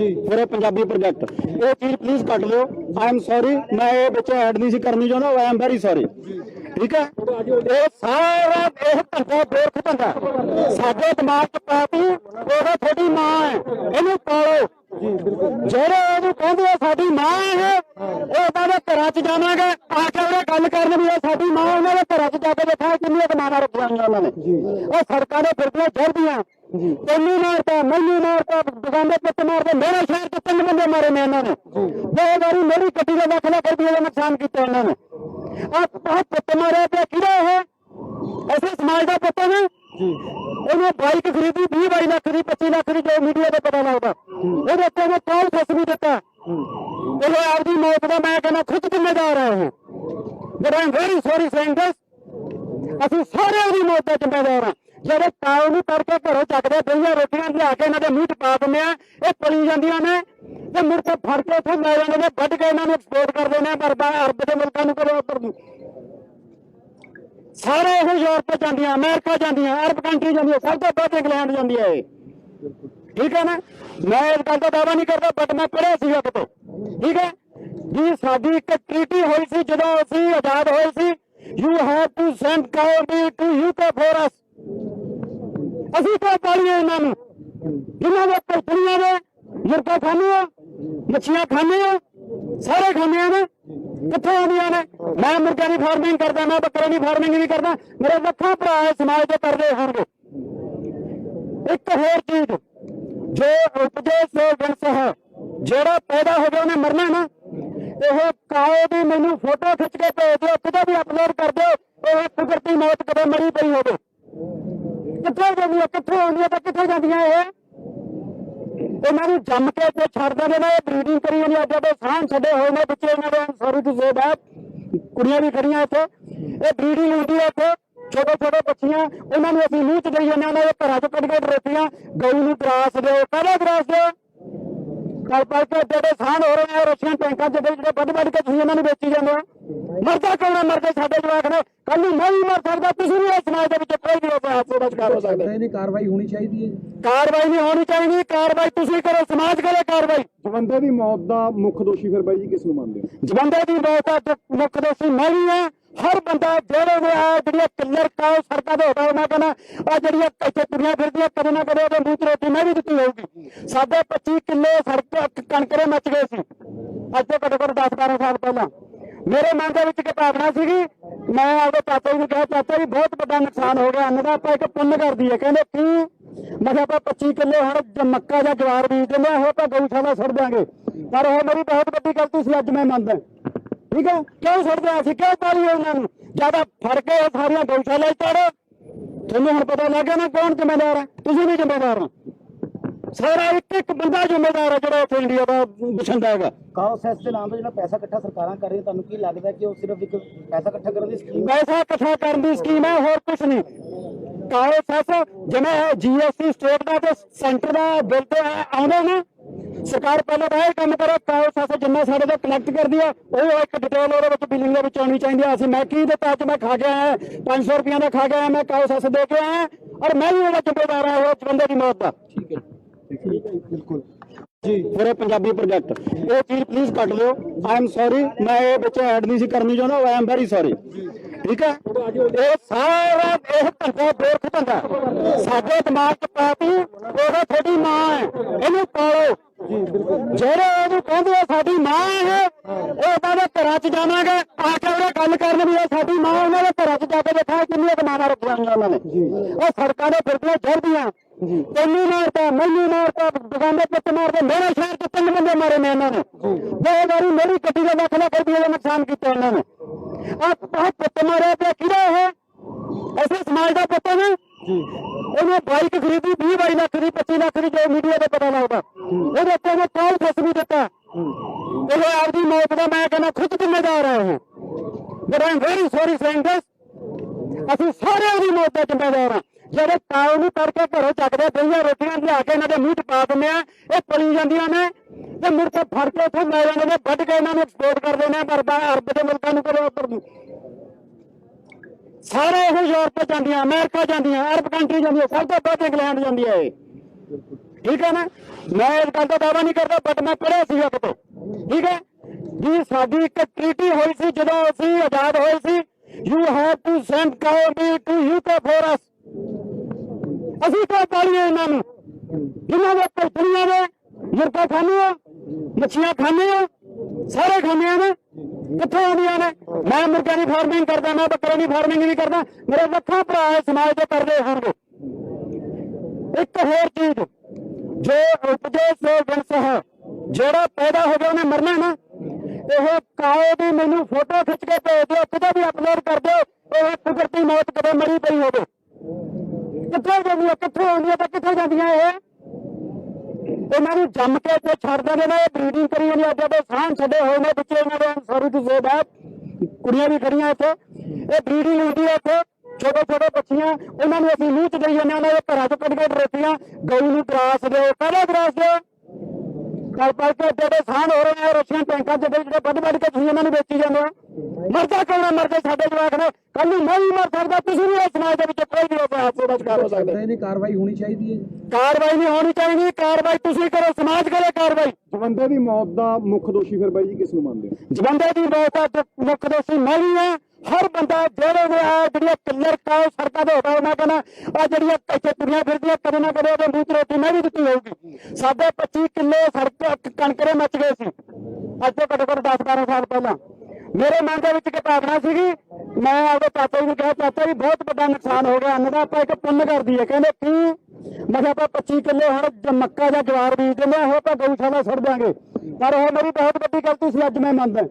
ਜੀ। ਪੂਰੇ ਪੰਜਾਬੀ ਪ੍ਰੋਜੈਕਟ ਇਹ ਚੀਜ਼ ਪਲੀਜ਼ ਕੱਟ ਲਿਓ ਆਈ ਐਮ ਸੌਰੀ ਮੈਂ ਇਹ ਵਿੱਚ ਐਡ ਨਹੀਂ ਸੀ ਕਰਨੀ ਚਾਹੁੰਦਾ ਆਈ ਐਮ ਵੈਰੀ ਸੌਰੀ ਠੀਕ ਹੈ? ਇਹ ਸਾਰਾ ਇਹ ਧੰਦਾ ਬੇਰਖ ਧੰਦਾ ਸਾਡੇ ਦਿਮਾਗ 'ਚ ਪਾਤੀ ਉਹਦਾ ਤੁਹਾਡੀ ਮਾਂ ਹੈ। ਇਹਨੂੰ ਪਾਲੋ। ਜਿਹੜੇ ਇਹਨੂੰ ਕਹਿੰਦੇ ਆ ਸਾਡੀ ਮਾਂ ਹੈ ਉਹ ਉਹਨਾਂ ਦੇ ਘਰਾਂ 'ਚ ਜਾਵਾਂਗੇ। ਆ ਕੇ ਉਹਨੇ ਗੱਲ ਕਰਨ ਵੀ ਇਹ ਸਾਡੀ ਮਾਂ ਉਹਨਾਂ ਦੇ ਘਰਾਂ 'ਚ ਜਾ ਕੇ ਦੇਖਾਂ ਕਿੰਨੀਆਂ ਰੱਖੀਆਂ ਹੋਈਆਂ ਉਹਨਾਂ ਨੇ। ਉਹ ਸੜਕਾਂ ਦੇ ਫਿਰਦੀਆਂ ਜਰਦੀਆਂ ਤੈਨੂੰ ਮਾਰਤਾ ਮੈਨੂੰ ਮਾਰਤਾ ਦੁਕਾਨ ਦੇ ਪਿੱਟ ਮਾਰਦੇ ਮੇਰੇ ਸ਼ਹਿਰ 'ਚ ਤਿੰਨ ਬੰਦੇ ਮਾਰੇ ਨੇ ਇਹਨਾਂ ਨੇ ਦੋ ਵਾਰੀ ਮੇਰੀ ਗੱਡੀ ਦਾ ਲੱਖ ਲੱਖ ਰੁਪਏ ਦਾ ਨੁਕਸਾਨ ਕੀਤਾ ਇਹਨਾਂ ਨੇ ਆ ਆਹ ਪੁੱਤ ਮਾਰਿਆ ਤੇ ਕਿਹੜਾ ਇਹ ਐਸੇ ਸਮਾਜ ਦਾ ਪੁੱਤ ਹੈ ਉਹਨੇ ਬਾਈਕ ਖਰੀਦੀ 20 22 ਲੱਖ ਦੀ 25 ਲੱਖ ਦੀ ਜੋ ਮੀਡੀਆ ਤੇ ਪਤਾ ਲੱਗਦਾ ਉਹਦੇ ਉੱਤੇ ਉਹਨੇ ਕਾਲ ਫਸ ਵੀ ਦਿੱਤਾ ਉਹ ਆਪਦੀ ਮੌਤ ਦਾ ਮੈਂ ਕਹਿੰਦਾ ਖੁਦ ਜ਼ਿੰਮੇਦਾਰ ਹੈ ਉਹ but I'm very sorry saying this ਅਸੀਂ ਸਾਰੇ ਉਹਦੀ ਮੌਤ ਦਾ ਜ਼ਿੰਮੇਦਾਰ ਹਾਂ। ਜਿਹੜੇ ਕਾਉ ਨੂੰ ਕਰਕੇ ਘਰੋਂ ਚੱਕਦੇ ਦਈਆਂ ਰੋਟੀਆਂ ਲਿਆ ਕੇ ਇਹਨਾਂ ਦੇ ਮੂੰਹ 'ਚ ਪਾ ਦਿੰਦੇ ਆ, ਇਹ ਪਲੀ ਜਾਂਦੀਆਂ ਨੇ। ਤੇ ਮੁੜ ਕੇ ਫੜ ਕੇ ਉੱਥੇ ਲੈ ਜਾਂਦੇ ਨੇ, ਵੱਢ ਕੇ ਇਹਨਾਂ ਨੂੰ ਐਕਸਪੋਰਟ ਕਰਦੇ ਨੇ ਅਰਬਾਂ ਅਰਬ ਦੇ ਮੁਲਕਾਂ ਨੂੰ ਕਦੇ ਉੱਧਰ ਨੂੰ? ਸਾਰੇ ਇਹ ਯੂਰਪ ਜਾਂਦੀਆਂ, ਅਮਰੀਕਾ ਜਾਂਦੀਆਂ, ਅਰਬ ਕੰਟਰੀ ਜਾਂਦੀਆਂ, ਸਭ ਤੋਂ ਵੱਧ ਇੰਗਲੈਂਡ ਜਾਂਦੀ ਹੈ ਇਹ। ਠੀਕ ਹੈ ਨਾ? ਮੈਂ ਇਸ ਗੱਲ ਦਾ ਦਾਅਵਾ ਨਹੀਂ ਕਰਦਾ ਬਟ ਮੈਂ ਪੜਿਆ ਸੀ ਕਿਤੇ। ਠੀਕ ਹੈ ਜੀ, ਸਾਡੀ ਇੱਕ ਟ੍ਰੀਟੀ ਹੋਈ ਸੀ, ਜਦੋਂ ਅਸੀਂ ਆਜ਼ਾਦ ਹੋਏ ਸੀ ਯੂ ਹੈਵ ਟੂ ਸੈਂਡ ਕਾਉਮੀ ਟੂ ਯੂਕੇ ਫੋਰ ਅਸ ਅਸੀਂ ਤਾਂ ਪਾਲੀਏ ਇਹਨਾਂ ਨੂੰ। ਜਿਨ੍ਹਾਂ ਦੇ ਭੁੱਖੀਆਂ ਦੇ ਮੁਰਗਾ ਖਾਂਦੇ ਆ, ਮੱਛੀਆਂ ਖਾਂਦੇ ਆ, ਸਾਰੇ ਖਾਂਦੇ ਆ ਨਾ, ਕਿੱਥੋਂ ਆਉਂਦੀਆਂ ਨੇ? ਮੈਂ ਮੁਰਗਿਆਂ ਦੀ ਫਾਰਮਿੰਗ ਕਰਦਾ, ਮੈਂ ਬੱਕਰੇ ਦੀ ਫਾਰਮਿੰਗ ਵੀ ਕਰਦਾ, ਮੇਰੇ ਲੱਖਾਂ ਭਰਾ ਸਮਾਜ ਦੇ ਕਰਦੇ ਹੋਣਗੇ ਇੱਕ ਹੋਰ ਚੀਜ਼, ਜੋ ਉਪਜੇ ਸੋ ਵਿੰਸ ਹੈ, ਜਿਹੜਾ ਪੈਦਾ ਹੋ ਗਿਆ, ਉਹਨੇ ਮਰਨਾ ਨਾ। ਇਹ ਕਾਓ ਦੀ ਮੈਨੂੰ ਫੋਟੋ ਖਿੱਚ ਕੇ ਭੇਜ ਦਿਓ ਕਿਤੇ ਵੀ ਅਪਲੋਡ ਕਰ ਦਿਓ, ਇਹ ਕੁਦਰਤੀ ਮੌਤ ਕਦੇ ਮਰੀ ਪਈ ਹੋਵੇ। ਕਿੱਥੇ ਜਾਂਦੀਆਂ ਕਿੱਥੋਂ ਆਉਂਦੀਆਂ ਤੇ ਕਿੱਥੇ ਜਾਂਦੀਆਂ ਇਹ? ਇਹਨਾਂ ਨੂੰ ਜੰਮ ਕੇ ਤੇ ਛੱਡ ਦਿੰਦੇ ਨੇ ਬਰੀਡਿੰਗ ਕਰੀ ਜਾਂਦੀ ਅੱਜ ਦੇ ਸਾਹ ਛੱਡੇ ਹੋਏ ਨੇ ਬੱਚੇ ਇਹਨਾਂ ਦੇ, ਸੌਰੀ ਟੂ ਸੇ ਦੈਟ ਕੁੜੀਆਂ ਵੀ ਖੜੀਆਂ ਇੱਥੇ। ਇਹ ਬਰੀਡਿੰਗ ਹੁੰਦੀ ਹੈ ਇੱਥੇ। ਛੋਟੇ ਛੋਟੇ ਬੱਚੀਆਂ, ਉਹਨਾਂ ਨੂੰ ਅਸੀਂ ਮੂੰਹ ਚ ਦੇਈ ਜਾਂਦੇ ਹਾਂ ਉਹਨਾਂ ਦੇ ਘਰਾਂ ਚ ਕੱਢ ਕੇ ਰੋਟੀਆਂ ਗਊ ਨੂੰ ਗਰਾਸ ਦਿਓ। ਕਾਹਦਾ ਗਰਾਸ ਦਿਓ? ਕੱਲ ਪਲ ਕੇ ਜਿਹੜੇ ਸਾਨ ਹੋ ਰਹੇ ਨੇ ਰਸ਼ੀਅਨ ਟੈਂਕਾਂ ਚ ਜਿਹੜੇ ਵੱਡ ਵੱਡ ਕੇ ਤੁਸੀਂ ਇਹਨਾਂ ਨੂੰ ਵੇਚੀ ਜਾਂਦੇ ਹੋ। ਮਰਦਾ ਕੌਣ ਹੈ ਮਰਦੇ ਸਾਡੇ ਜਵਾਕ ਨੇ? ਕੱਲ ਨੂੰ ਮੈਂ ਵੀ ਮਰ ਸਕਦਾ ਤੁਸੀਂ ਵੀ ਇਸ ਸਮਾਜ ਦੇ ਵਿੱਚ ਕੋਈ ਵੀ ਹੋ ਸਕਦਾ। ਕਾਰਵਾਈ ਹੋਣੀ ਚਾਹੀਦੀ ਹੈ ਕਾਰਵਾਈ ਨਹੀਂ ਹੋਣੀ ਚਾਹੀਦੀ ਕਾਰਵਾਈ ਤੁਸੀਂ ਕਰੋ ਸਮਾਜ ਕਰੇ ਕਾਰਵਾਈ। ਜਵੰਦੇ ਦੀ ਮੌਤ ਦਾ ਮੁੱਖ ਦੋਸ਼ੀ ਫਿਰ ਬਾਈ ਜੀ ਕਿਸ ਨੂੰ ਮੰਨਦੇ ਹੋ? ਜਵੰਦੇ ਦੀ ਮੌਤ ਦਾ ਮੁੱਖ ਦੋਸ਼ੀ ਮੈਂ ਵੀ ਹਾਂ ਹਰ ਬੰਦਾ ਜਿਹੜੇ ਦੇ ਆ ਜਿਹੜੀਆਂ ਕਿੱਲਰ ਕਾਉ ਸੜਕਾਂ ਦੇ ਹੋਟਾ ਉਹਨਾਂ ਕਹਿੰਦਾ ਆ ਜਿਹੜੀਆਂ ਇੱਥੇ ਕੁੜੀਆਂ ਫਿਰਦੀਆਂ ਕਦੇ ਨਾ ਕਦੇ ਉਹਦੇ ਮੂੰਹ 'ਚ ਰੋਟੀ ਮੈਂ ਵੀ ਦਿੱਤੀ ਹੋਊਗੀ। ਸਾਡੇ 25 ਕਿੱਲੇ ਸੜਕ ਕਣਕਰੇ ਮੱਚ ਗਏ ਸੀ। ਅੱਜ ਤੋਂ ਘੱਟੋ ਘੱਟ 10 12 ਸਾਲ ਪਹਿਲਾਂ। ਮੇਰੇ ਮਨ ਦੇ ਵਿੱਚ ਇੱਕ ਭਾਵਨਾ ਸੀਗੀ ਮੈਂ ਆਪਦੇ ਚਾਚਾ ਜੀ ਨੂੰ ਕਿਹਾ ਚਾਚਾ ਜੀ ਬਹੁਤ ਵੱਡਾ ਨੁਕਸਾਨ ਹੋ ਗਿਆ ਅੰਨ ਦਾ ਆਪਾਂ ਇੱਕ ਪੁੰਨ ਕਰਦੀ ਹੈ ਕਹਿੰਦੇ ਕੀ? ਮੈਂ ਕਿਹਾ ਆਪਾਂ 25 ਕਿੱਲੇ ਹੁਣ ਮੱਕਾ ਜਾਂ ਜਵਾਰ ਬੀਜ ਦਿੰਦੇ ਹਾਂ, ਉਹ ਤਾਂ ਗਊਸ਼ਾਲਾ ਛੱਡ ਦਾਂਗੇ ਪਰ ਉਹ ਮੇਰੀ ਬਹੁਤ ਵੱਡੀ ਗਲਤੀ ਸੀ ਅੱਜ ਮੈਂ ਮੰਨਦਾ। ਠੀਕ ਹੈ? ਕਿਉਂ ਛੱਡਦੇ ਅਸੀਂ ਕਿਉਂ ਪਾਲੀ ਉਹਨਾਂ ਨੂੰ ਜ਼ਿਆਦਾ ਫੜ ਕੇ ਉਹ ਸਾਰੀਆਂ ਗਊਸ਼ਾਲਾ ਚੜੋ। ਤੁਹਾਨੂੰ ਹੁਣ ਪਤਾ ਲੱਗ ਗਿਆ ਨਾ ਕੌਣ ਜ਼ਿੰਮੇਦਾਰ ਹੈ? ਤੁਸੀਂ ਵੀ ਜ਼ਿੰਮੇਦਾਰ ਹੋ। ਸਾਰਾ ਇੱਕ ਇੱਕ ਬੰਦਾ ਜ਼ਿੰਮੇਦਾਰ ਹੈ ਜਿਹੜਾ ਉੱਥੇ ਇੰਡੀਆ ਦਾ ਬਸਿੰਦਾ ਹੈਗਾ। ਕਾਓ ਸੈਸ ਦੇ ਨਾਮ ਤੋਂ ਜਿਹੜਾ ਪੈਸਾ ਇਕੱਠਾ ਸਰਕਾਰਾਂ ਕਰ ਰਹੀਆਂ ਤੁਹਾਨੂੰ ਕੀ ਲੱਗਦਾ ਕਿ ਉਹ ਸਿਰਫ ਇੱਕ ਪੈਸਾ ਇਕੱਠਾ ਕਰਨ ਦੀ ਸਕੀਮ ਪੈਸਾ ਇਕੱਠਾ ਕਰਨ ਦੀ ਸਕੀਮ ਹੈ ਹੋਰ ਕੁਝ ਨਹੀਂ। ਕਾਲੇ ਸੈਸ ਜਿਵੇਂ ਜੀਐਸਟੀ ਸਟੇਟ ਦਾ ਤੇ ਸੈਂਟਰ ਦਾ ਬਿੱਲ ਤੇ ਆਉਂਦੇ ਨੇ ਸਰਕਾਰ ਪਹਿਲਾਂ ਤਾਂ ਇਹ ਕੰਮ ਕਰੇ ਸੈਸ ਜਿੰਨਾ ਸਾਡੇ ਤੋਂ ਕਲੈਕਟ ਕਰਦੀ ਆ ਉਹ ਇੱਕ ਡਿਟੇਲ ਉਹਦੇ ਵਿੱਚ ਬਿਲਿੰਗ ਦੇ ਵਿੱਚ ਆਉਣੀ ਚਾਹੀਦੀ ਆ। ਅਸੀਂ ਮੈਂ ਕੀ ਦਿੱਤਾ ਅੱਜ ਮੈਂ ਖਾ ਕੇ ਆਇਆ 500 ਰੁਪਈਆ ਦਾ ਖਾ ਕੇ ਆਇਆ ਮੈਂ ਕਾਲੇ ਸੈਸ ਦੇ ਕੇ ਆਇਆ ਔਰ ਮੈਂ ਵੀ ਉਹਦਾ ਜ਼ਿੰਮੇਦਾਰ ਹਾਂ ਉਹ ਬੰਦੇ ਦੀ ਮੌਤ ਦਾ। ਠੀਕ ਹੈ। ਬਿਲਕੁਲ। ਜੀ ਪੂਰੇ ਪੰਜਾਬੀ ਪ੍ਰੋਜੈਕਟ ਇਹ ਚੀਜ਼ ਪਲੀਜ਼ ਕੱਟ ਲਿਓ ਆਈ ਐਮ ਸੌਰੀ ਮੈਂ ਇਹ ਵਿੱਚ ਐਡ ਨਹੀਂ ਸੀ ਕਰਨੀ ਚਾਹੁੰਦਾ ਆਈ ਐਮ ਵੈਰੀ ਸੌਰੀ ਠੀਕ ਹੈ? ਇਹ ਸਾਰਾ ਇਹ ਧੰਦਾ ਬੇਰਖ ਧੰਦਾ। ਸਾਡੇ ਦਿਮਾਗ 'ਚ ਪਾਤੀ ਉਹਦਾ ਤੁਹਾਡੀ ਮਾਂ ਹੈ। ਇਹਨੂੰ ਪਾਲੋ। ਜਿਹੜੇ ਉਹਨੂੰ ਕਹਿੰਦੇ ਆ ਸਾਡੀ ਮਾਂ ਹੈ ਉਹ ਉਹਨਾਂ ਦੇ ਘਰਾਂ 'ਚ ਜਾਵਾਂਗੇ ਆ ਕੇ ਉਹਨੇ ਗੱਲ ਕਰਨ ਵੀ ਸਾਡੀ ਮਾਂ ਉਹਨਾਂ ਦੇ ਘਰਾਂ 'ਚ ਜਾ ਕੇ ਦੇਖਾਂ ਕਿੰਨੀਆਂ ਕਮਾਣਾ ਰੱਖੀਆਂ ਹੋਈਆਂ ਉਹਨਾਂ ਨੇ। ਉਹ ਸੜਕਾਂ ਦੇ ਫਿਰਦੀਆਂ ਜਰਦੀਆਂ ਤੈਨੂੰ ਮਾਰਤਾ ਮੈਨੂੰ ਮਾਰਤਾ ਦੁਕਾਨ ਦੇ ਪਿੱਟ ਮਾਰਦੇ ਮੇਰੇ ਸ਼ਹਿਰ 'ਚ ਤਿੰਨ ਬੰਦੇ ਮਾਰੇ ਨੇ ਇਹਨਾਂ ਨੇ। ਦੋ ਵਾਰੀ ਮੇਰੀ ਗੱਡੀ ਦਾ ਲੱਖ ਲੱਖ ਰੁਪਏ ਦਾ ਨੁਕਸਾਨ ਕੀਤਾ ਇਹਨਾਂ ਨੇ। ਆ ਆਹ ਪੁੱਤ ਮਾਰਿਆ ਤੇ ਕਿਹੜਾ ਇਹ? ਐਸੇ ਸਮਾਜ ਦਾ ਪੁੱਤ ਹੈ ਉਹਨੇ ਬਾਈਕ ਖਰੀਦੀ 20 22 ਲੱਖ ਦੀ 25 ਲੱਖ ਦੀ ਜੋ ਮੀਡੀਆ ਤੇ ਪਤਾ ਲੱਗਦਾ। ਉੱਤੇ ਉਹਨੇ ਕਾਲ ਫਸ ਵੀ ਦਿੱਤਾ। ਉਹ ਆਪਦੀ ਮੌਤ ਦਾ ਮੈਂ ਕਹਿੰਦਾ ਖੁਦ ਜ਼ਿੰਮੇਦਾਰ ਹੈ ਉਹ। But I'm very sorry saying this ਅਸੀਂ ਸਾਰੇ ਉਹਦੀ ਮੌਤ ਦਾ ਜ਼ਿੰਮੇਦਾਰ ਹਾਂ ਜਿਹੜੇ ਕਾਉ ਨੂੰ ਕਰਕੇ ਘਰੋਂ ਚੱਕਦੇ ਦਈਆਂ ਰੋਟੀਆਂ ਲਿਆ ਕੇ ਇਹਨਾਂ ਦੇ ਮੂੰਹ 'ਚ ਪਾ ਦਿੰਦੇ ਆ ਇਹ ਪਲੀ ਜਾਂਦੀਆਂ ਨੇ। ਤੇ ਮੁੜ ਕੇ ਫੜ ਕੇ ਉੱਥੇ ਲੈ ਜਾਂਦੇ ਨੇ ਵੱਢ ਕੇ ਇਹਨਾਂ ਨੂੰ ਐਕਸਪੋਰਟ ਕਰਦੇ ਨੇ ਅਰਬਾਂ ਅਰਬ ਦੇ ਮੁਲਕਾਂ ਨੂੰ ਕਦੇ ਉੱਧਰ ਨੂੰ ਸਾਰੇ ਉਹ ਯੂਰਪ ਜਾਂਦੀਆਂ ਅਮਰੀਕਾ ਜਾਂਦੀਆਂ ਅਰਬ ਕੰਟਰੀ ਜਾਂਦੀਆਂ ਸਭ ਤੋਂ ਵੱਧ ਇੰਗਲੈਂਡ ਜਾਂਦੀ ਹੈ ਇਹ। ਠੀਕ ਹੈ ਨਾ? ਮੈਂ ਇਸ ਗੱਲ ਦਾ ਦਾਅਵਾ ਨਹੀਂ ਕਰਦਾ ਬਟ ਮੈਂ ਪੜਿਆ ਸੀਗਾ ਕਿਤੋਂ ਠੀਕ ਹੈ? ਜੀ, ਸਾਡੀ ਇੱਕ ਟ੍ਰੀਟੀ ਹੋਈ ਸੀ, ਜਦੋਂ ਅਸੀਂ ਆਜ਼ਾਦ ਹੋਏ ਸੀ ਯੂ ਹੈਵ ਟੂ ਸੈਂਡ ਕਾਉਡੀ ਟੂ ਯੂਕੇ ਫੋਰ ਅਸ ਅਸੀਂ ਤਾਂ ਪਾਲੀਏ ਇਹਨਾਂ ਨੂੰ? ਜਿਨ੍ਹਾਂ ਦੇ ਕੋਈ ਦੁਨੀਆ ਦੇ ਮੁਰਗਾ ਖਾਂਦੇ ਆ, ਮੱਛੀਆਂ ਖਾਂਦੇ ਆ, ਸਾਰੇ ਖਾਂਦੇ ਨੇ, ਕਿੱਥੋਂ ਆਉਂਦੀਆਂ ਨੇ? ਮੈਂ ਮੁਰਗਾ ਦੀ ਫਾਰਮਿੰਗ ਕਰਦਾ, ਮੈਂ ਬੱਕਰੇ ਦੀ ਫਾਰਮਿੰਗ ਵੀ ਕਰਦਾ, ਮੇਰੇ ਲੱਖਾਂ ਭਰਾ ਇਸ ਸਮਾਜ ਦੇ ਕਰਦੇ ਹੋਣਗੇ ਇੱਕ ਹੋਰ ਚੀਜ਼ ਜੋ ਉਪਜੇ ਸੋ ਵੰਸ ਹੈ ਜਿਹੜਾ ਪੈਦਾ ਹੋ ਗਿਆ, ਉਹਨੇ ਮਰਨਾ ਨਾ। ਇਹ ਕਾਓ ਦੀ ਮੈਨੂੰ ਫੋਟੋ ਖਿੱਚ ਕੇ ਭੇਜ ਦਿਓ, ਕਿਤੇ ਵੀ ਅਪਲੋਡ ਕਰ ਦਿਓ, ਇਹ ਕੁਦਰਤੀ ਮੌਤ ਕਦੇ ਮਰੀ ਪਈ ਹੋਵੇ। ਕਿੱਥੋਂ ਜਾਂਦੀਆਂ, ਕਿੱਥੋਂ ਆਉਂਦੀਆਂ ਤੇ ਕਿੱਥੋਂ ਜਾਂਦੀਆਂ ਇਹ? ਇਹਨਾਂ ਨੂੰ ਜੰਮ ਕੇ ਜੇ ਛੱਡ ਦਿੰਦੇ ਨੇ, ਇਹ ਬਰੀਡਿੰਗ ਕਰੀ ਜਾਂਦੀ ਅੱਜ ਦੇ ਸਾਹ ਛੱਡੇ ਹੋਏ ਨੇ ਬੱਚੇ ਇਹਨਾਂ ਦੇ ਸੌਰੀ ਟੂ ਸੇ ਦੈਟ ਕੁੜੀਆਂ ਵੀ ਖੜੀਆਂ ਇੱਥੇ। ਇਹ ਬਰੀਡਿੰਗ ਹੁੰਦੀ ਹੈ ਇੱਥੇ। ਛੋਟੇ ਛੋਟੇ ਬੱਚੀਆਂ ਉਹਨਾਂ ਨੂੰ ਅਸੀਂ ਮੂੰਹ ਚ ਦੇਈ ਜਾਂਦੇ ਉਹਨਾਂ ਦੇ ਘਰਾਂ ਚ ਕੱਢ ਕੇ ਰੋਟੀਆਂ ਗਊ ਨੂੰ ਗਰਾਸ ਦਿਓ ਕਾਹਦਾ ਗਰਾਸ ਦਿਓ? ਕੱਲ ਪਲ ਕੇ ਜਿਹੜੇ ਸਾਹ ਹੋ ਰਹੇ ਨੇ ਰਸ਼ੀਅਨ ਟੈਂਕਾਂ ਚ ਜਿਹੜੇ ਵੱਡ ਵੱਡ ਕੇ ਤੁਸੀਂ ਇਹਨਾਂ ਨੂੰ ਵੇਚੀ ਜਾਂਦੇ ਹੋ। ਮਰਦਾ ਕੌਣ ਹੈ ਮਰਦੇ ਸਾਡੇ ਜਵਾਕ ਨੇ ਕੱਲ ਨੂੰ ਮੈਂ ਵੀ ਮਰ ਸਕਦਾ ਤੁਸੀਂ ਵੀ ਇਸ ਸਮਾਜ ਦੇ ਵਿੱਚ ਕੋਈ ਵੀ ਆਪਣੇ ਹਾਦਸੇ ਦਾ ਸ਼ਿਕਾਰ ਹੋ। ਸਕਦੇ ਇਹਦੀ ਕਾਰਵਾਈ ਹੋਣੀ ਚਾਹੀਦੀ ਹੈ ਕਾਰਵਾਈ ਨਹੀਂ ਹੋਣੀ ਚਾਹੀਦੀ ਕਾਰਵਾਈ ਤੁਸੀਂ ਕਰੋ ਸਮਾਜ ਕਰੇ ਕਾਰਵਾਈ। ਜਵੰਦੇ ਦੀ ਮੌਤ ਦਾ ਮੁੱਖ ਦੋਸ਼ੀ ਫਿਰ ਬਾਈ ਜੀ ਕਿਸ ਨੂੰ ਮੰਨਦੇ ਹੋ? ਜਵੰਦੇ ਦੀ ਮੌਤ ਦਾ ਮੁੱਖ ਦੋਸ਼ੀ ਮੈਂ ਵੀ ਹਾਂ ਹਰ ਬੰਦਾ ਜਿਹੜੇ ਦੇ ਆ ਜਿਹੜੀਆਂ ਕਿੱਲਰ ਕਾਉ ਸੜਕਾਂ ਦੇ ਹੋਟਾ ਮੈਂ ਕਹਿੰਦਾ ਆ ਜਿਹੜੀਆਂ ਇੱਥੇ ਤੁਰੀਆਂ ਫਿਰਦੀਆਂ, ਕਦੇ ਨਾ ਕਦੇ ਉਹਦੇ ਮੂੰਹ 'ਚ ਰੋਟੀ ਮੈਂ ਵੀ ਦਿੱਤੀ ਹੋਊਗੀ। ਸਾਡੇ 25 ਕਿੱਲੇ ਸੜਕ ਕਣਕਰੇ ਮੱਚ ਗਏ ਸੀ। ਅੱਜ ਤੋਂ ਘੱਟੋ ਘੱਟ 10 12 ਸਾਲ ਪਹਿਲਾਂ। ਮੇਰੇ ਮਨ ਦੇ ਵਿੱਚ ਕਿ ਭਾਵਨਾ ਸੀਗੀ, ਮੈਂ ਆਪਦੇ ਚਾਚਾ ਜੀ ਨੂੰ ਕਿਹਾ, ਚਾਚਾ ਜੀ, ਬਹੁਤ ਵੱਡਾ ਨੁਕਸਾਨ ਹੋ ਗਿਆ ਅੰਨ ਦਾ ਆਪਾਂ ਇੱਕ ਪੁੰਨ ਕਰਦੀ ਹੈ। ਕਹਿੰਦੇ, ਕੀ? ਮੈਂ ਕਿਹਾ, ਆਪਾਂ 25 ਕਿੱਲੇ ਹੁਣ ਮੱਕਾ ਜਾਂ ਜਵਾਰ ਬੀਜ ਦਿੰਦੇ ਆ ਉਹ ਆਪਾਂ ਗਊਸ਼ਾਲਾ ਸੁੱਟ ਦਿਆਂਗੇ। ਪਰ ਉਹ ਮੇਰੀ ਬਹੁਤ ਵੱਡੀ ਗਲਤੀ ਸੀ, ਅੱਜ ਮੈਂ ਮੰਨਦਾ।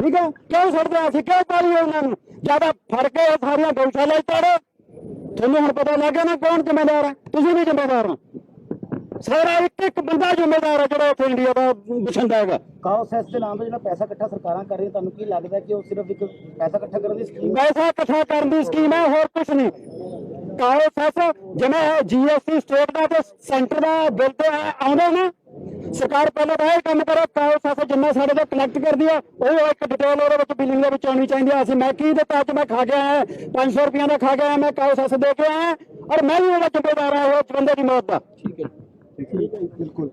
ਠੀਕ ਹੈ? ਕਿਉਂ ਆ? ਅਸੀਂ ਕਿਉਂ ਪਾਲੀ ਉਹਨਾਂ ਨੂੰ ਜ਼ਿਆਦਾ ਫੜ ਕੇ ਉਹ ਸਾਰੀਆਂ ਗਊਸ਼ਾਲਾ ਹੀ ਤੋੜੋ ਤੁਹਾਨੂੰ ਹੁਣ ਪਤਾ ਲੱਗ ਗਿਆ ਨਾ ਕੌਣ ਜ਼ਿੰਮੇਦਾਰ ਹੈ ਤੁਸੀਂ ਵੀ ਜ਼ਿੰਮੇਦਾਰ ਹੋ। ਸਾਰਾ ਇੱਕ ਇੱਕ ਬੰਦਾ ਜ਼ਿੰਮੇਦਾਰ ਹੈ ਜਿਹੜਾ ਉੱਥੇ ਇੰਡੀਆ ਦਾ ਬਸ਼ਿੰਦਾ ਹੈਗਾ। ਕਾਓ ਸੈਸ ਦੇ ਨਾਮ ਤੇ ਜਿਹੜਾ ਪੈਸਾ ਇਕੱਠਾ ਸਰਕਾਰਾਂ ਕਰ ਰਹੀਆਂ ਤੁਹਾਨੂੰ ਕੀ ਲੱਗਦਾ ਕਿ ਉਹ ਸਿਰਫ ਇੱਕ ਪੈਸਾ ਇਕੱਠਾ ਕਰਨ ਦੀ ਸਕੀਮ ਪੈਸਾ ਇਕੱਠਾ ਕਰਨ ਦੀ ਸਕੀਮ ਹੈ ਹੋਰ ਕੁਝ ਨਹੀਂ। ਕਾਲੇ ਸੈਸ ਜਿਵੇਂ ਜੀਐਸਟੀ ਸਟੇਟ ਦਾ ਤੇ ਸੈਂਟਰ ਦਾ ਬਿੱਲ ਤੇ ਆਉਂਦੇ ਨੇ। ਸਰਕਾਰ ਪਹਿਲਾਂ ਤਾਂ ਇਹ ਕੰਮ ਕਰੇ ਕਾਲੇ ਸੈਸ ਜਿੰਨਾ ਸਾਡੇ ਤੋਂ ਕਲੈਕਟ ਕਰਦੀ ਆ ਉਹ ਇੱਕ ਡਿਟੇਲ ਉਹਦੇ ਵਿੱਚ ਬਿਲਿੰਗ ਦੇ ਵਿੱਚ ਆਉਣੀ ਚਾਹੀਦੀ ਆ। ਅਸੀਂ ਮੈਂ ਕੀ ਦਿੱਤਾ ਅੱਜ ਮੈਂ ਖਾ ਆਇਆ 500 ਰੁਪਈਆ ਦਾ ਖਾ ਆਇਆ ਮੈਂ ਕਾਲੇ ਸੈਸ ਦੇ ਕੇ ਆਇਆ ਔਰ ਮੈਂ ਵੀ ਉਹਦਾ ਜ਼ਿੰਮੇਦਾਰ ਆ ਉਹ ਬੰਦੇ ਦੀ ਮੌਤ ਦਾ। ਠੀਕ ਹੈ। ਬਿਲਕੁਲ।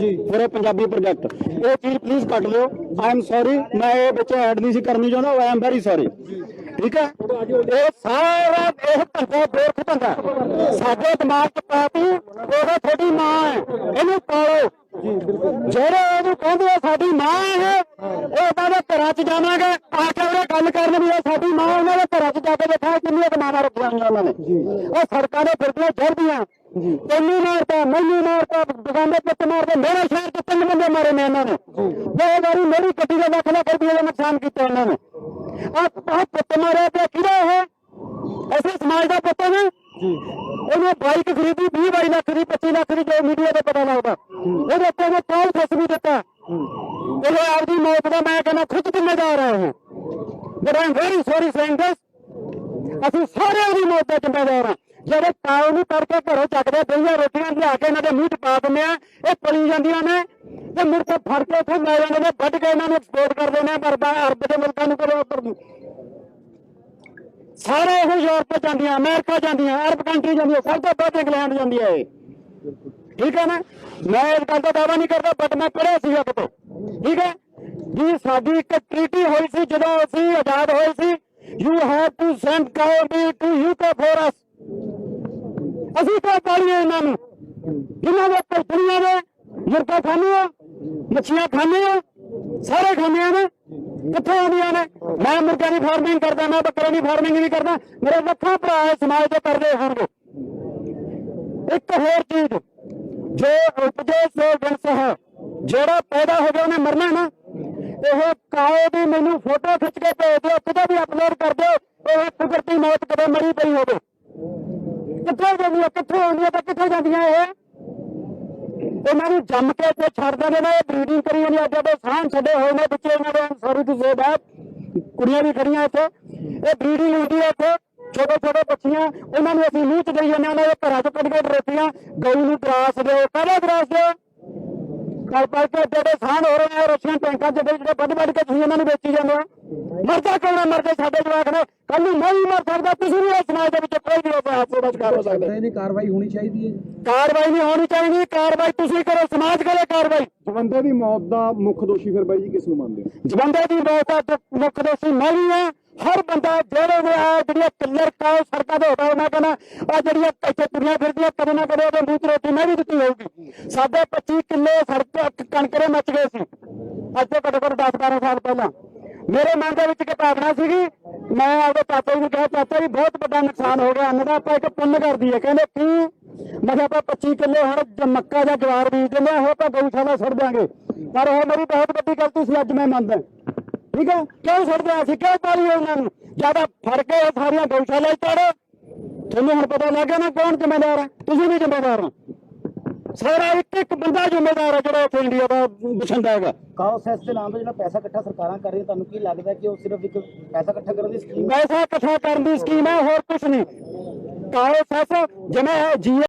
ਜੀ ਪੂਰੇ ਪੰਜਾਬੀ ਪ੍ਰੋਜੈਕਟ ਇਹ ਚੀਜ਼ ਪਲੀਜ਼ ਕੱਟ ਲਿਓ ਆਈ ਐਮ ਸੌਰੀ ਮੈਂ ਇਹ ਵਿੱਚ ਐਡ ਨਹੀਂ ਸੀ ਕਰਨੀ ਚਾਹੁੰਦਾ ਆਈ ਐਮ ਵੈਰੀ ਸੌਰੀ ਠੀਕ ਹੈ? ਇਹ ਸਾਰਾ ਇਹ ਧੰਦਾ ਬੇਰਖ ਧੰਦਾ। ਸਾਡੇ ਦਿਮਾਗ 'ਚ ਪਾਤੀ ਉਹ ਤੁਹਾਡੀ ਮਾਂ ਹੈ। ਇਹਨੂੰ ਪਾਲੋ। ਜਿਹੜੇ ਇਹਨੂੰ ਕਹਿੰਦੇ ਆ, ਸਾਡੀ ਮਾਂ ਹੈ, ਉਹ ਉਹਨਾਂ ਦੇ ਘਰਾਂ 'ਚ ਜਾਵਾਂਗੇ। ਆ ਕੇ ਉਹਨੇ ਗੱਲ ਕਰਨ ਵੀ ਇਹ ਸਾਡੀ ਮਾਂ ਉਹਨਾਂ ਦੇ ਘਰਾਂ 'ਚ ਜਾ ਕੇ ਦੇਖਾਂ ਕਿੰਨੀਆਂ ਕਮਾਵਾਂ ਰੱਖੀਆਂ ਹੋਈਆਂ ਉਹਨਾਂ ਨੇ। ਉਹ ਸੜਕਾਂ ਦੇ ਫਿਰਦੀਆਂ ਜਰਦੀਆਂ ਤੈਨੂੰ ਮਾਰਤਾ ਮੈਨੂੰ ਮਾਰਤਾ ਦੁਕਾਨੇ ਤੇ ਮਾਰਦੇ ਮੇਰੇ ਸ਼ਹਿਰ ਚ ਤਿੰਨ ਬੰਦੇ ਮਾਰੇ ਨੇ ਇਹਨਾਂ ਨੇ ਦੋ ਵਾਰੀ ਮੇਰੀ ਗੱਡੀ ਦਾ ਲੱਖ ਲੱਖ ਰੁਪਏ ਦਾ ਨੁਕਸਾਨ ਕੀਤਾ ਇਹਨਾਂ ਨੇ ਆ ਆ ਪੁੱਤ ਮਾਰਿਆ ਤੇ ਕਿਹੜਾ ਇਹ ਐਸੇ ਸਮਾਜ ਦਾ ਪੁੱਤ ਨੇ ਉਹਨੇ ਬਾਈਕ ਖਰੀਦੀ 20 22 ਲੱਖ ਦੀ 25 ਲੱਖ ਦੀ ਜੋ ਮੀਡੀਆ ਤੇ ਪਤਾ ਲੱਗਦਾ ਉਹਦੇ ਉੱਤੇ ਉਹਨੇ ਕਾਲ ਫਸ ਵੀ ਦਿੱਤਾ ਉਹ ਆਪਦੀ ਮੌਤ ਦਾ ਮੈਂ ਕਹਿੰਦਾ ਖੁਦ ਜ਼ਿੰਮੇਦਾਰ ਹੈ ਉਹ but I very sorry saying this ਅਸੀਂ ਸਾਰੇ ਉਹਦੀ ਮੌਤ ਦਾ ਜ਼ਿੰਮੇਦਾਰ ਹਾਂ ਜਿਹੜੇ ਕਾਉ ਨੂੰ ਤੜਕੇ ਘਰੋਂ ਚੱਕਦੇ ਦਈਆਂ ਰੋਟੀਆਂ ਲਿਆ ਕੇ ਇਹਨਾਂ ਦੇ ਮੂੰਹ 'ਚ ਪਾ ਦਿੰਦੇ ਆ, ਇਹ ਪਲੀ ਜਾਂਦੀਆਂ ਨੇ। ਤੇ ਮੁੜ ਕੇ ਫੜ ਕੇ ਉੱਥੇ ਲੈ ਜਾਂਦੇ ਨੇ, ਵੱਢ ਕੇ ਇਹਨਾਂ ਨੂੰ ਐਕਸਪੋਰਟ ਕਰ ਦਿੰਦੇ ਆ ਅਰਬਾਂ ਅਰਬ ਦੇ ਮੁਲਕਾਂ ਨੂੰ ਕੋਲ ਉੱਪਰ ਸਾਰੇ ਉਹ ਯੂਰਪ ਜਾਂਦੀਆਂ, ਅਮਰੀਕਾ ਜਾਂਦੀਆਂ, ਅਰਬ ਕੰਟਰੀ ਜਾਂਦੀਆਂ, ਸਭ ਤੋਂ ਵੱਧ ਇੰਗਲੈਂਡ ਜਾਂਦੀ ਹੈ ਇਹ। ਠੀਕ ਹੈ ਨਾ? ਮੈਂ ਇਸ ਗੱਲ ਦਾ ਦਾਅਵਾ ਨਹੀਂ ਕਰਦਾ ਬਟ ਮੈਂ ਪੜਿਆ ਸੀਗਾ ਕਿਤੋਂ ਠੀਕ ਹੈ ਜੀ, ਸਾਡੀ ਇੱਕ ਟ੍ਰੀਟੀ ਹੋਈ ਸੀ ਜਦੋਂ ਅਸੀਂ ਆਜ਼ਾਦ ਹੋਏ ਸੀ ਯੂ ਹੈਵ ਟੂ ਸੈਂਡ ਕਾਉਡੀ ਟੂ ਯੂਕੇ ਫੋਰ ਅਸ ਅਸੀਂ ਤਾਂ ਪਾਲੀਏ ਇਹਨਾਂ ਨੂੰ। ਜਿਨ੍ਹਾਂ ਦੇ ਕੋਈ ਦੁਨੀਆ ਦੇ ਮੁਰਗਾ ਖਾਂਦੇ ਆ ਮੱਛੀਆਂ ਖਾਂਦੇ ਆ ਸਾਰੇ ਖਾਂਦੇ ਆ ਨੇ, ਕਿੱਥੋਂ ਆਉਂਦੀਆਂ ਨੇ? ਮੈਂ ਮੁਰਗਾ ਦੀ ਫਾਰਮਿੰਗ ਕਰਦਾ, ਮੈਂ ਬੱਕਰੇ ਦੀ ਫਾਰਮਿੰਗ ਵੀ ਕਰਦਾ, ਮੇਰੇ ਲੱਖਾਂ ਭਰਾ ਸਮਾਜ ਦੇ ਕਰਦੇ ਹੋਣਗੇ ਇੱਕ ਹੋਰ ਚੀਜ਼, ਜੋ ਉਪਜੇ ਸੋ ਵੰਸ ਹੈ ਜਿਹੜਾ ਪੈਦਾ ਹੋ ਗਿਆ ਉਹਨੇ ਮਰਨਾ ਨਾ, ਇਹ ਕਾਓ ਦੀ ਮੈਨੂੰ ਫੋਟੋ ਖਿੱਚ ਕੇ ਭੇਜ ਦਿਓ ਕਿਤੇ ਵੀ ਅਪਲੋਡ ਕਰ ਦਿਓ, ਇਹ ਕੁਦਰਤੀ ਮੌਤ ਕਦੇ ਮਰੀ ਪਈ ਹੋਵੇ। ਕਿੱਥੇ ਜਾਂਦੀਆਂ ਕਿੱਥੇ ਆਉਂਦੀਆਂ ਤੇ ਕਿੱਥੇ ਜਾਂਦੀਆਂ ਇਹ? ਇਹਨਾਂ ਨੂੰ ਜੰਮ ਕੇ ਜੇ ਛੱਡ ਦਿੰਦੇ ਨੇ, ਇਹ ਬਰੀਡਿੰਗ ਕਰੀ ਜਾਂਦੀ ਅੱਜ ਦੇ ਸਾਹ ਛੱਡੇ ਹੋਏ ਨੇ ਬੱਚੇ ਇਹਨਾਂ ਦੇ, ਸੌਰੀ ਟੂ ਸੇ ਦੈਟ ਕੁੜੀਆਂ ਵੀ ਖੜੀਆਂ ਇੱਥੇ। ਇਹ ਬਰੀਡਿੰਗ ਹੁੰਦੀ ਹੈ ਇੱਥੇ। ਛੋਟੇ ਛੋਟੇ ਬੱਚੀਆਂ, ਉਹਨਾਂ ਨੂੰ ਅਸੀਂ ਮੂੰਹ ਚ ਦੇਈ ਜਾਂਦੇ ਹਾਂ ਉਹਨਾਂ ਦੇ ਘਰਾਂ ਚ ਕੱਢ ਕੇ ਰੋਟੀਆਂ, ਗਊ ਨੂੰ ਗਰਾਸ ਦਿਓ। ਕਾਹਦਾ ਗਰਾਸ ਦਿਓ? ਕੱਲ ਪਲ ਕੇ ਜਿਹੜੇ ਸਾਹ ਹੋ ਰਹੇ ਨੇ ਰਸ਼ੀਅਨ ਟੈਂਕਾਂ ਚ ਜਿਹੜੇ ਵੱਡ ਵੱਡ ਕੇ ਤੁਸੀਂ ਇਹਨਾਂ ਨੂੰ ਵੇਚੀ ਜਾਂਦੇ ਹੋ। ਮਰਦਾ ਕੌਣ ਹੈ ਮਰਦੇ ਸਾਡੇ ਜਵਾਕ ਨੇ। ਕੱਲ ਨੂੰ ਮੈਂ ਵੀ ਮਰ ਸਕਦਾ ਤੁਸੀਂ ਵੀ ਇਸ ਸਮਾਜ ਦੇ ਵਿੱਚ ਕੋਈ ਵੀ ਦਾ ਸ਼ਿਕਾਰ ਹੋ ਸਕਦਾ। ਇਹਦੀ ਕਾਰਵਾਈ ਹੋਣੀ ਚਾਹੀਦੀ ਹੈ ਕਾਰਵਾਈ ਨਹੀਂ ਹੋਣੀ ਚਾਹੀਦੀ ਕਾਰਵਾਈ ਤੁਸੀਂ ਕਰੋ ਸਮਾਜ ਕਰੇ ਕਾਰਵਾਈ। ਜਵੰਦੇ ਦੀ ਮੌਤ ਦਾ ਮੁੱਖ ਦੋਸ਼ੀ ਫਿਰ ਬਾਈ ਜੀ ਕਿਸ ਨੂੰ ਮੰਨਦੇ ਹੋ? ਜਵੰਦੇ ਦੀ ਮੌਤ ਦਾ ਮੁੱਖ ਦੋਸ਼ੀ ਮੈਂ ਵੀ ਹਾਂ। ਹਰ ਬੰਦਾ ਜਿਹੜੇ ਨੇ ਆ ਜਿਹੜੀਆਂ ਕਿੱਲਰ ਕਾਉ ਸੜਕਾਂ ਦੇ ਹੋਟਲ ਮੈਂ ਕਹਿੰਦਾ ਆ ਜਿਹੜੀਆਂ ਇੱਥੇ ਤੁਰੀਆਂ ਫਿਰਦੀਆਂ ਕਦੇ ਨਾ ਕਦੇ ਉਹਦੇ ਮੂੰਹ 'ਚ ਰੋਟੀ ਮੈਂ ਵੀ ਦਿੱਤੀ ਹੋਊਗੀ। ਸਾਡੇ 25 ਕਿੱਲੇ ਸੜਕ ਕਣਕਰੇ ਮੱਚ ਗਏ ਸੀ। ਅੱਜ ਤੋਂ ਘੱਟੋ ਘੱਟ 10 12 ਸਾਲ ਪਹਿਲਾਂ। ਮੇਰੇ ਮਨ ਦੇ ਵਿੱਚ ਇੱਕ ਭਾਵਨਾ ਸੀਗੀ ਮੈਂ ਆਪਦੇ ਚਾਚਾ ਜੀ ਨੂੰ ਕਿਹਾ ਚਾਚਾ ਜੀ ਬਹੁਤ ਵੱਡਾ ਨੁਕਸਾਨ ਹੋ ਗਿਆ ਅੰਨ ਦਾ ਆਪਾਂ ਇੱਕ ਪੁੰਨ ਕਰਦੀ ਹੈ ਕਹਿੰਦੇ ਕੀ ਮੈਂ ਆਪਾਂ 25 ਕਿੱਲੇ ਹੁਣ ਮੱਕਾ ਜਾਂ ਜਵਾਰ ਬੀਜ ਦਿੰਦੇ ਹਾਂ, ਉਹ ਤਾਂ ਗਊਸ਼ਾਲਾ ਛੱਡ ਦਿਆਂਗੇ। ਪਰ ਉਹ ਮੇਰੀ ਬਹੁਤ ਵੱਡੀ ਗਲਤੀ ਸੀ ਅੱਜ ਮੈਂ ਮੰਨਦਾ। ਠੀਕ ਹੈ ਕਿਉਂ ਛੱਡਦੇ ਹਾਂ ਅਸੀਂ? ਕਿਉਂ ਪਾਲੀ ਉਹਨਾਂ ਨੂੰ? ਜ਼ਿਆਦਾ ਫੜ ਕੇ ਇਹ ਸਾਰੀਆਂ ਗਊਸ਼ਾਲਾ ਹੀ ਤੜ ਤੁਹਾਨੂੰ ਹੁਣ ਪਤਾ ਲੱਗ ਗਿਆ ਨਾ ਕੌਣ ਜ਼ਿੰਮੇਦਾਰ ਹੈ ਤੁਸੀਂ ਵੀ ਜ਼ਿੰਮੇਦਾਰ ਹੋ। ਸਾਰਾ ਇੱਕ ਇੱਕ ਬੰਦਾ ਜ਼ਿੰਮੇਦਾਰ ਹੈ ਜਿਹੜਾ ਉੱਥੇ ਇੰਡੀਆ ਦਾ ਬਛੰਦਾ ਹੈਗਾ। ਕਾਓ ਸੈਸ ਦੇ ਨਾਮ ਤੋਂ ਜਿਹੜਾ ਪੈਸਾ ਇਕੱਠਾ ਸਰਕਾਰਾਂ ਕਰ ਰਹੀਆਂ ਤੁਹਾਨੂੰ ਕੀ ਲੱਗਦਾ ਕਿ ਉਹ ਸਿਰਫ ਇੱਕ ਪੈਸਾ ਇਕੱਠਾ ਕਰਨ ਦੀ ਸਕੀਮ ਪੈਸਾ ਇਕੱਠਾ ਕਰਨ ਦੀ ਸਕੀਮ ਹੈ ਹੋਰ ਕੁਝ ਨਹੀਂ। ਕਾਲੇ ਸੈਸ ਜਿਵੇਂ ਜੀ